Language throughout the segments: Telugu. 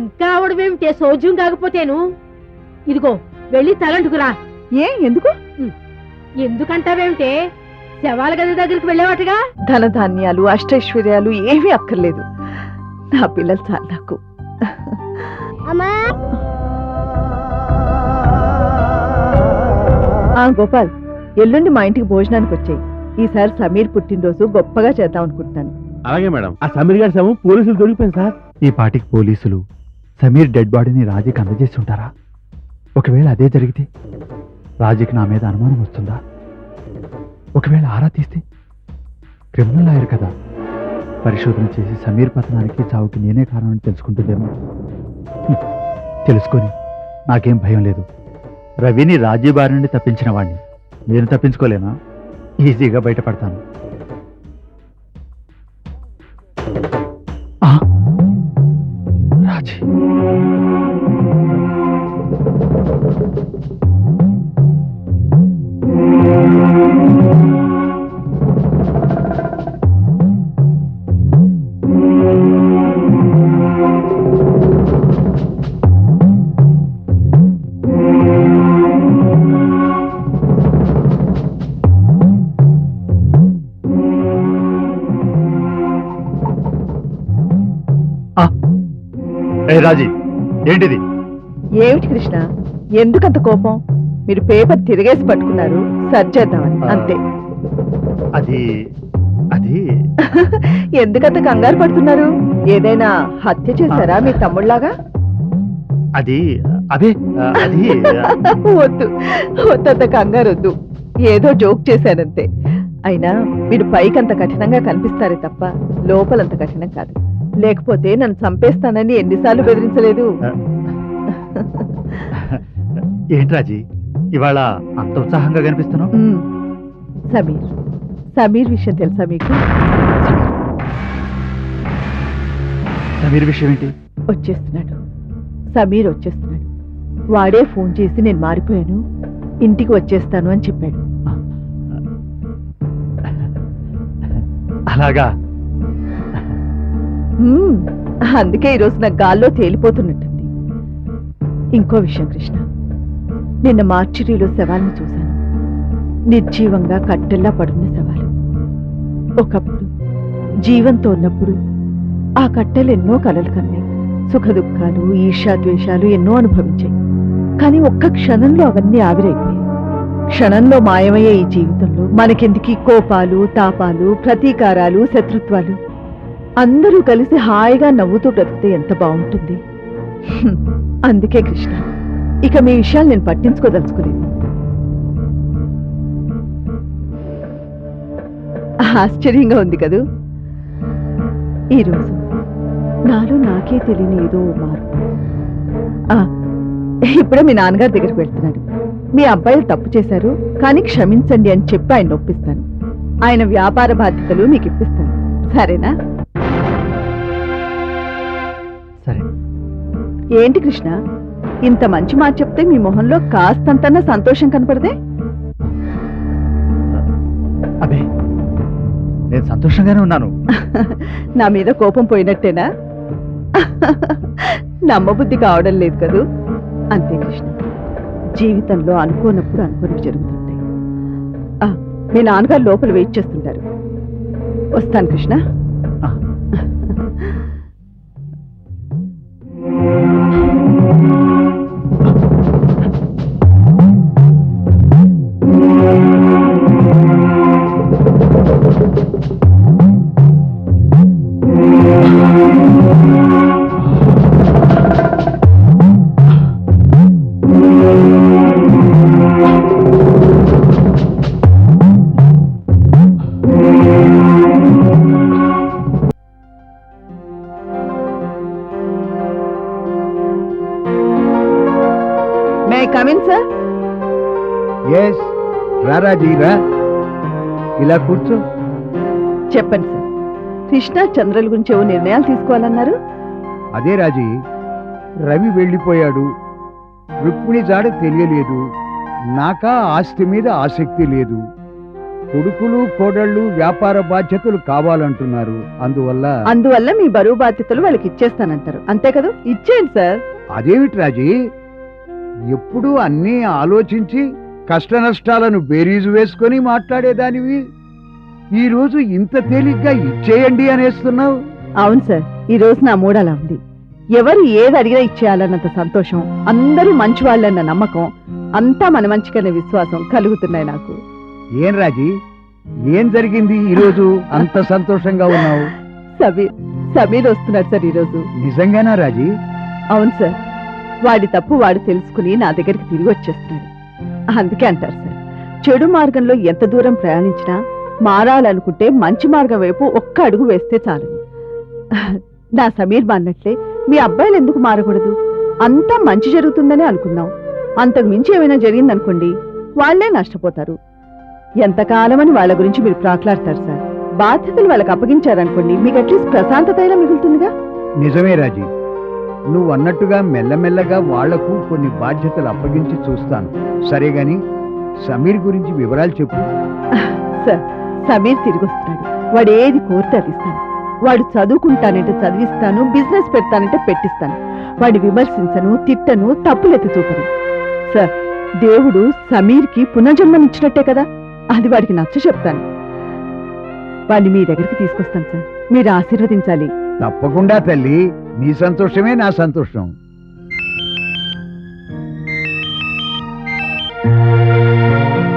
ఇంకా ఆవిడమేమిటే సోజ్యం కాకపోతేను. ఇదిగో వెళ్ళి తలంటుకురా. ఏ ఎందుకు? ఎందుకంటావేమిటే? శవాల గది దగ్గరికి వెళ్ళేవాటుగా? ధనధాన్యాలు అష్టైశ్వర్యాలు ఏమీ అక్కర్లేదు. నా పిల్లలు చాలు నాకు. ఆ గోపాల్ ఎల్లుండి మా ఇంటికి భోజనానికి వచ్చాయి. ఈసారి సమీర్ పుట్టినరోజు గొప్పగా చేద్దాం అనుకుంటున్నాను. అలాగే మేడం. ఆ సమీర్ గారి శవం పోలీసులు దొరికిపోయింది సార్. ఈ పాటికి పోలీసులు సమీర్ డెడ్ బాడీని రాజీకి అందజేసి ఉంటారా ఒకవేళ అదే జరిగితే రాజీకి నా మీద అనుమానం వస్తుందా? ఒకవేళ ఆరా తీస్తే క్రిమినల్ లాయర్ కదా. పరిశోధన చేసి సమీర్ పతనానికి చావుకి నేనే కారణం తెలుసుకుంటుందేమో. తెలుసుకొని నాకేం భయం లేదు. రవిని రాజీ బారి నుండి తప్పించిన వాడిని నేను తప్పించుకోలేనా? ఈజీగా బయటపడతాను. ఎందుకంత కోపం? మీరు పేపర్ తిరిగేసి పట్టుకున్నారు. సరి చేద్దామని. అంతే. అది అది. ఎందుకంత కంగారు పడుతున్నారు? ఏదైనా హత్య చేశారా మీ తమ్ముళ్ళాగా అది అదే అది. వద్దు. వద్దంత కంగారు వద్దు ఏదో జోక్ చేశానంతే అయినా మీరు పైకి అంత కఠినంగా కనిపిస్తారే తప్ప లోపలంత కఠినం కాదు. లేకపోతే నన్ను చంపేస్తానని ఎన్నిసార్లు బెదిరించలేదు? ఏంటి రాజీ? ఇవాళ అంత ఉత్సాహంగా కనిపిస్తున్నావు? ఉమ్, సమీర్. సమీర్ విషయం తెలుసా మీకు? సమీర్ విషయం ఏంటి? వచ్చేస్తున్నాడు. సమీర్ వచ్చేస్తున్నాడు. వాడే ఫోన్ చేసి నేను మారిపోయాను. ఇంటికి వచ్చేస్తాను అని చెప్పాడు. అలాగా. అందుకే ఈరోజు నా గాల్లో తేలిపోతున్నట్టుంది. ఇంకో విషయం కృష్ణ. నిన్న మార్చిరీలో శవాలను చూశాను. నిర్జీవంగా కట్టెల్లా పడున్న శవాలు. ఒకప్పుడు జీవంతో ఉన్నప్పుడు ఆ కట్టెలు ఎన్నో కలలు కన్నాయి. సుఖదుఖాలు ఈర్షాద్వేషాలు ఎన్నో అనుభవించాయి. కానీ ఒక్క క్షణంలో అవన్నీ ఆవిరైపోయాయి. క్షణంలో మాయమయ్యే ఈ జీవితంలో మనకెందుకీ కోపాలు తాపాలు ప్రతీకారాలు శత్రుత్వాలు? అందరూ కలిసి హాయిగా నవ్వుతూ బ్రతికితే ఎంత బాగుంటుంది? అందుకే కృష్ణ. ఇక మీ విషయాలు నేను పట్టించుకోదలుచుకోలేదు. ఆశ్చర్యంగా ఉంది కదూ? ఈరోజు నాలో నాకే తెలియని ఏదో మార్పు. ఇప్పుడే మీ నాన్నగారి దగ్గరికి వెళ్తున్నాడు. మీ అబ్బాయిలు తప్పు చేశారు కానీ క్షమించండి అని చెప్పి ఆయన ఒప్పిస్తాను. ఆయన వ్యాపార బాధ్యతలు మీకు ఇప్పిస్తాను. సరేనా? సరే. ఏంటి కృష్ణ? ఇంత మంచి మాట చెప్తే మీ మొహంలో కాస్తంతన్నా సంతోషం కనపడదే? అబే నేను సంతోషంగానే ఉన్నాను. నా మీద కోపం పోయినట్టేనా? నమ్మబుద్ధి కావడం లేదు కదూ? అంతే కృష్ణ. జీవితంలో అనుకోనప్పుడు అనుకోనివి జరుగుతుంటాయి. మీ నాన్నగారు లోపల వెయిట్ చేస్తుంటారు. వస్తాను కృష్ణ. రారా జీరా ఇలా కూర్చో. చెప్పండి సార్. కృష్ణ చంద్రుల గురించి ఏవో నిర్ణయాలు తీసుకోవాలన్నారు? అదే రాజీ రవి వెళ్ళిపోయాడు. రుక్మిణి జాడ తెలియలేదు. నాకా ఆస్తి మీద ఆసక్తి లేదు. కొడుకులు కోడళ్ళు వ్యాపార బాధ్యతలు కావాలంటున్నారు. అందువల్ల అందువల్ల మీ బరువు బాధ్యతలు వాళ్ళకి ఇచ్చేస్తానంటారు. అంతే కదా? ఇచ్చేయండి సార్. అదేమిటి రాజీ? ఎప్పుడూ అన్నీ ఆలోచించి కష్ట నష్టాలను బేరీజు వేసుకొని మాట్లాడేదానివి? ఈ రోజు ఇంత తేలిగ్గా ఇచ్చేయండి అనేస్తున్నావు? అవును సార్ ఈ రోజు నా మూడు అలా ఉంది. ఎవరు ఏది అడిగినా ఇచ్చేయాలన్నంత సంతోషం అందరూ మంచి వాళ్ళన్న నమ్మకం అంతా మన మంచికనే విశ్వాసం కలుగుతున్నాయి నాకు. ఏం రాజీ? ఏం జరిగింది ఈ రోజు? అంత సంతోషంగా ఉన్నావు? సమీర్ సమీర్ వస్తున్నాడు సార్ ఈరోజు నిజంగానా రాజీ? అవును సార్ వాడి తప్పు వాడు తెలుసుకుని నా దగ్గరికి తిరిగి వచ్చేస్తున్నాడు. అందుకే అంటారు సార్. చెడు మార్గంలో ఎంత దూరం ప్రయాణించినా మారాలనుకుంటే మంచి మార్గం వైపు ఒక్క అడుగు వేస్తే చాలు నా సమీర్ మాన్నట్లే మీ అబ్బాయిలు ఎందుకు మారకూడదు? అంతా మంచి జరుగుతుందని అనుకుందాం. అంతకు మించి ఏమైనా జరిగిందనుకోండి వాళ్ళే నష్టపోతారు. ఎంతకాలమని వాళ్ళ గురించి మీరు ప్రాట్లాడతారు సార్. బాధ్యతలు వాళ్ళకి అప్పగించారనుకోండి మీకు అట్లీస్ట్ ప్రశాంతత అయినా మిగులుతుందిగా? నిజమే రాజీ. నువ్వు అన్నట్టుగా మెల్లమెల్లగా వాళ్ళకు కొన్ని బాధ్యతలు అప్పగించి చూస్తాను. సరే గాని సమీర్ గురించి వివరాలు చెప్పు. సార్ సమీర్ తిరిగి వస్తున్నాడు వాడు ఏది కోరితే అది ఇస్తాను. వాడు చదువుకుంటానంటే చదివిస్తాను బిజినెస్ పెడతానంటే పెట్టిస్తాను. వాడు విమర్శించను తిట్టను తప్పులెత్తి చూపను. సార్ దేవుడు సమీర్కి పునర్జన్మనిచ్చినట్టే కదా? అది వాడికి నచ్చ చెప్తాను. వాడిని మీ దగ్గరికి తీసుకొస్తాను సార్. మీరు ఆశీర్వదించాలి. తప్పకుండా తల్లి. నీ సంతోషమే నా సంతోషం.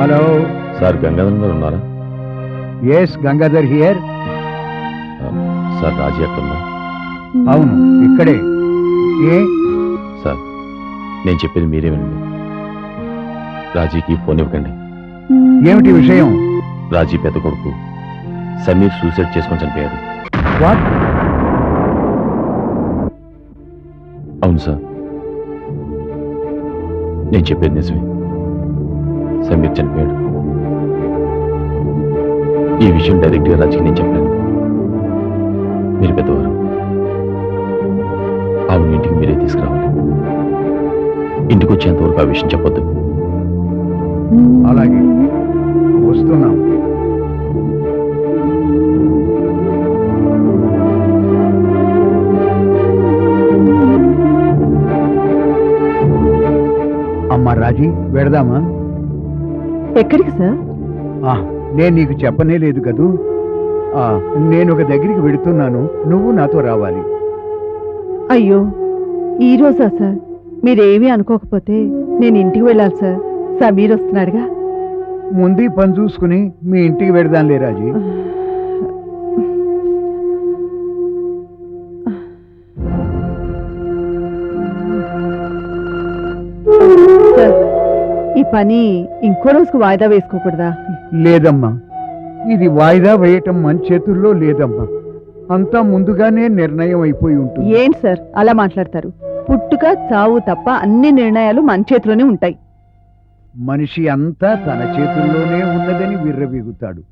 హలో. సార్ గంగాధరం గారు ఉన్నారా? Yes Gangadhar here sir Raji అక్కడున్నా అవును ఇక్కడే. ఏ? సార్ నేను చెప్పేది మీరే వినండి. రాజీకి ఫోన్ ఇవ్వకండి. ఏమిటి విషయం? రాజీ పెద్ద కొడుకు. సమీర్ సూసైడ్ చేసుకొని చనిపోయాడు వాట్ అవును సార్. నేను చెప్పేది నిజమే. సమీర్ చనిపోయాడు. ఈ విషయం డైరెక్ట్గా రాజీకి నేను చెప్పాను మీరు పెద్దవారు. ఆవిడ ఇంటికి మీరే తీసుకురావాలి. ఇంటికి వచ్చేంతవరకు ఆ విషయం చెప్పొద్దు. అలాగే. వస్తున్నాం. రాజీ వెడదామా ఎక్కడికి సార్? నేను నీకు చెప్పనే లేదు కదూ. ఆ, నేను ఒక దగ్గరికి వెడుతున్నాను నువ్వు నాతో రావాలి. అయ్యో ఈ రోజా సార్? మీరేమీ అనుకోకపోతే నేను ఇంటికి వెళ్ళాలి సార్. సమీర్ వస్తున్నాడుగా ముందు పని చూసుకుని మీ ఇంటికి వెడదాంలే రాజీ. పని ఇంకో రోజుకు వాయిదా వేసుకోకూడదా? లేదమ్మా. ఇది వాయిదా వేయటం మన చేతుల్లో లేదమ్మా. అంతా ముందుగానే నిర్ణయం అయిపోయి ఉంటుంది. ఏంటి సార్? అలా మాట్లాడతారు. పుట్టుక చావు తప్ప అన్ని నిర్ణయాలు మన చేతిలోనే ఉంటాయి. మనిషి అంతా తన చేతుల్లోనే ఉన్నదని విర్రవీగుతాడు.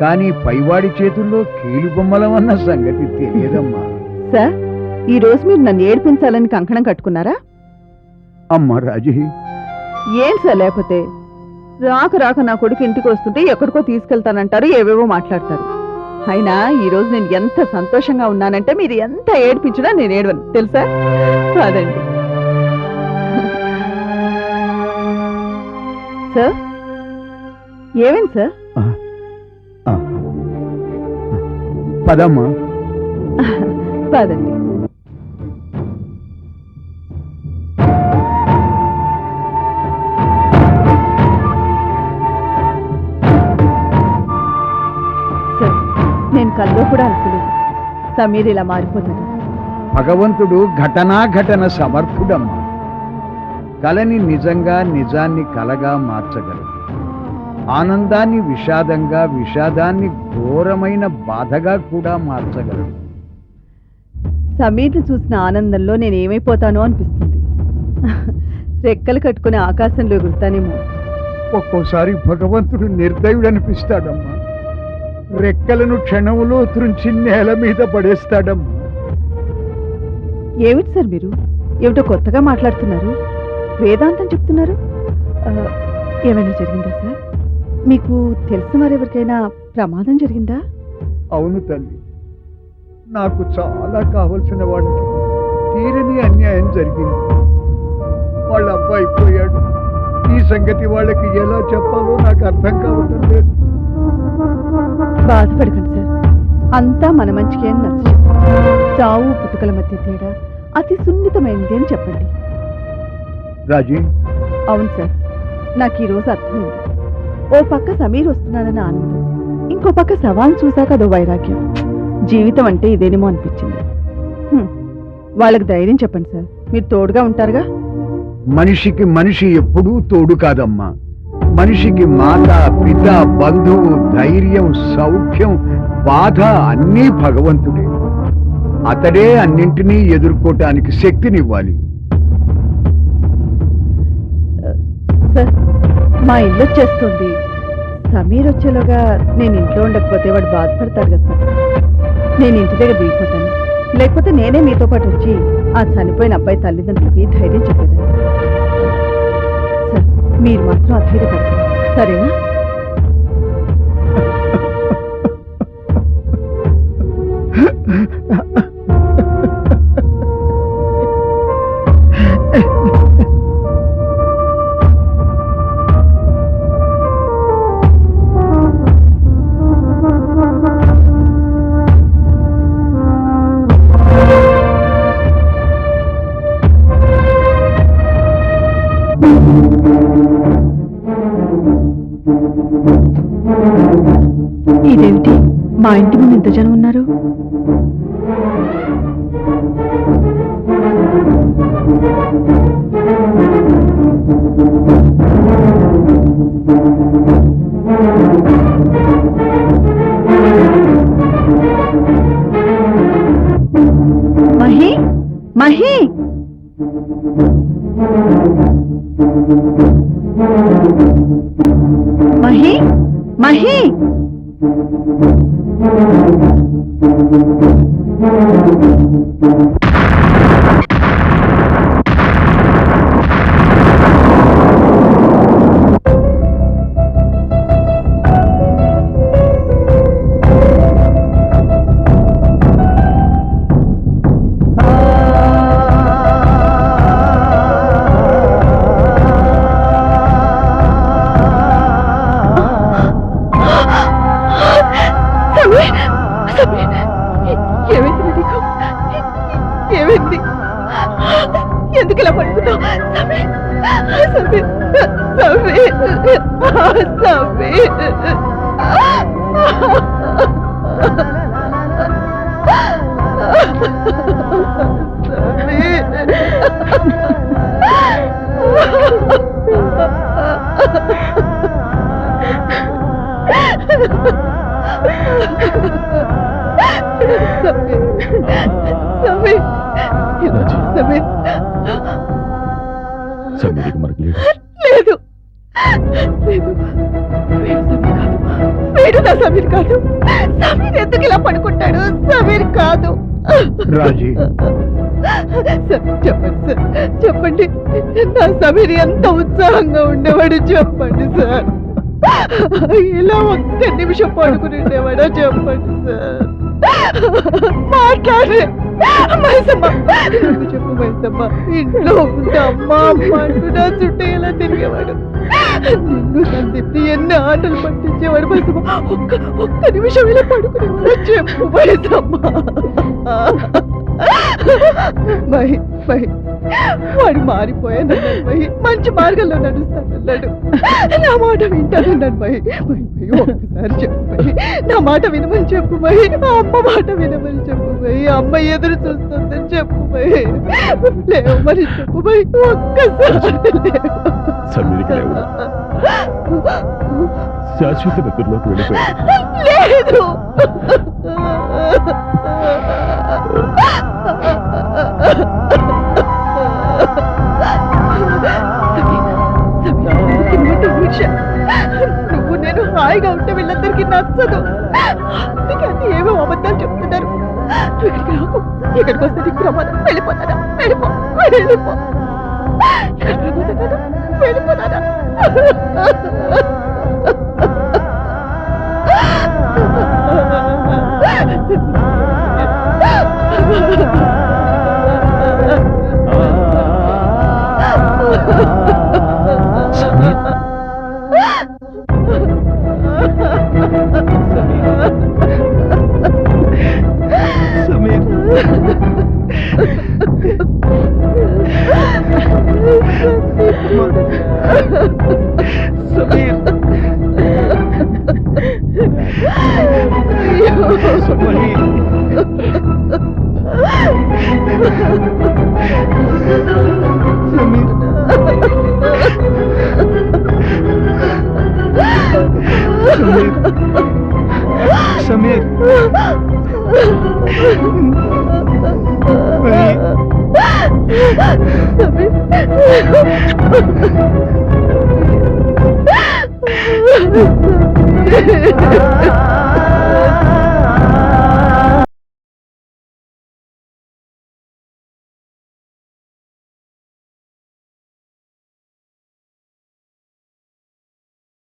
కానీ పైవాడి చేతుల్లో కీలుబొమ్మలమన్న సంగతి తెలియదమ్మా. సార్ ఈ రోజు మీరు నన్ను ఏడిపించాలని కంకణం కట్టుకున్నారా? అమ్మ రాజీ ఏం సార్ లేకపోతే? రాక రాక నా కొడుకు ఇంటికి వస్తుంటే ఎక్కడికో తీసుకెళ్తానంటారు ఏవేవో మాట్లాడతారు. అయినా ఈ రోజు నేను ఎంత సంతోషంగా ఉన్నానంటే మీరు ఎంత ఏడిపించినా నేను ఏడవను. తెలుసా? కాదండి. సార్? ఏమేం సార్. పదమ్మా. కాదండి సమీర్ ఇలా మారిపోతాడు. భగవంతుడు ఘటనా ఘటన సమర్థుడమ్మా. కలని నిజంగా నిజాన్ని కలగా మార్చగలడు. ఆనందాన్ని విషాదంగా విషాదాన్ని ఘోరమైన బాధగా కూడా మార్చగలడు. సమీర్ని చూసిన ఆనందంలో నేను ఏమైపోతానో అనిపిస్తుంది. రెక్కలు కట్టుకుని ఆకాశంలో ఎగురుతానేమో. ఒక్కోసారి భగవంతుడు నిర్దయుడు అనిపిస్తాడమ్మా రెక్కలను క్షణములో త్రుంచి నేల మీద పడేస్తాడమ్మా ఏమిటి సార్ మీరు? ఏమిటో కొత్తగా మాట్లాడుతున్నారు? వేదాంతం చెప్తున్నారు? ఏమైనా జరిగిందా సార్? మీకు తెలిసిన వారెవరికైనా ప్రమాదం జరిగిందా? అవును తల్లి. నాకు చాలా కావలసిన వాళ్ళకి తీరని అన్యాయం జరిగింది. వాళ్ళ అబ్బాయి పోయాడు. ఈ సంగతి వాళ్ళకి ఎలా చెప్పాలో నాకు అర్థం కావటం లేదు. బాధపడకండి సార్. అంతా మన మంచికే అని నచ్చ చావు పుట్టుకల మధ్య తేడా అతి సున్నితమైనది అని చెప్పండి. రాజీ? అవును సార్. నాకు ఈ రోజు అర్థమైంది. ఓ పక్క సమీర్ వస్తున్నాడన్న ఆనందం ఇంకో పక్క సవాల్ చూశాక అదో వైరాగ్యం. జీవితం అంటే ఇదేనేమో అనిపించింది. వాళ్ళకి ధైర్యం చెప్పండి సార్. మీరు తోడుగా ఉంటారుగా? మనిషికి మనిషి ఎప్పుడూ తోడు కాదమ్మా. మనిషికి మాత పిత బంధువు ధైర్యం సౌఖ్యం బాధ అన్నీ భగవంతుడే. అతడే అన్నింటినీ ఎదుర్కోటానికి శక్తినివ్వాలి. సార్ మా ఇల్లు వచ్చేస్తుంది. సమీర్ వచ్చేలోగా నేను ఇంట్లో ఉండకపోతే వాడు బాధపడతాడు కదా సార్. నేను ఇంటి దగ్గర దిగిపోతాను. లేకపోతే నేనే మీతో పాటు వచ్చి ఆ చనిపోయిన అబ్బాయి తల్లిదండ్రులకి ధైర్యం చెప్పేదాన్ని. మీరు మాత్రం అధైర్యపడతారు సరేనా? ఇదేమిటి? మా ఇంటి ముందు ఇంత జనం ఉన్నారు? మహి మహి! మహి మహి! సమీర్ సమీర్ సమీర్ సమీర్ రాజీ. సమీర్ చెప్పండి. నా సమీర్ ఎంత ఉత్సాహంగా ఉండేవాడు చెప్పండి సార్. ఇలా ఒక్క నిమిషం పడుకుని ఉండేవాడో చెప్పండి సార్. మాట్లాడే చెప్పు మైసమ్మ. ఇంట్లో ఉంటే అమ్మ అమ్మ అంటూ నా చుట్టూ ఎలా తిరిగేవాడు? నిన్ను సందీప్ని ఎన్ని ఆటలు పట్టించేవాడు మైసమ్మ ఒక్క ఒక్క నిమిషం ఇలా పడుకునేవాడు చెప్పు మైసమ్మ మై మై వాడు మారిపోయానన్నాడు మై మంచి మార్గంలో నడుస్తానన్నాడు. నా మాట వింటానన్నాడు మై మై మై ఒక్కసారి చెప్పు మై నా మాట వినమని చెప్పు మై అమ్మ మాట వినమని చెప్పు మై అమ్మ ఎదురు చూస్తుందని చెప్పు మై లేవు మరి చెప్పు మై ఒక్కసారి లేవు. శాశ్వత నిద్రలోకి వెళ్ళిపోయాడు. లేదు. నువ్వు నేను హాయిగా ఉంటే వీళ్ళందరికీ నచ్చదు. అందుకే అన్ని ఏమో అబద్ధాలు చెప్తున్నారు. నువ్వు ఇక్కడికి రాకు. ఇక్కడికి వస్తే నీకు ప్రమాదం. వెళ్ళిపోతారా వెళ్ళిపో. వెళ్ళిపో. వెళ్ళిపోతానా. సమీర్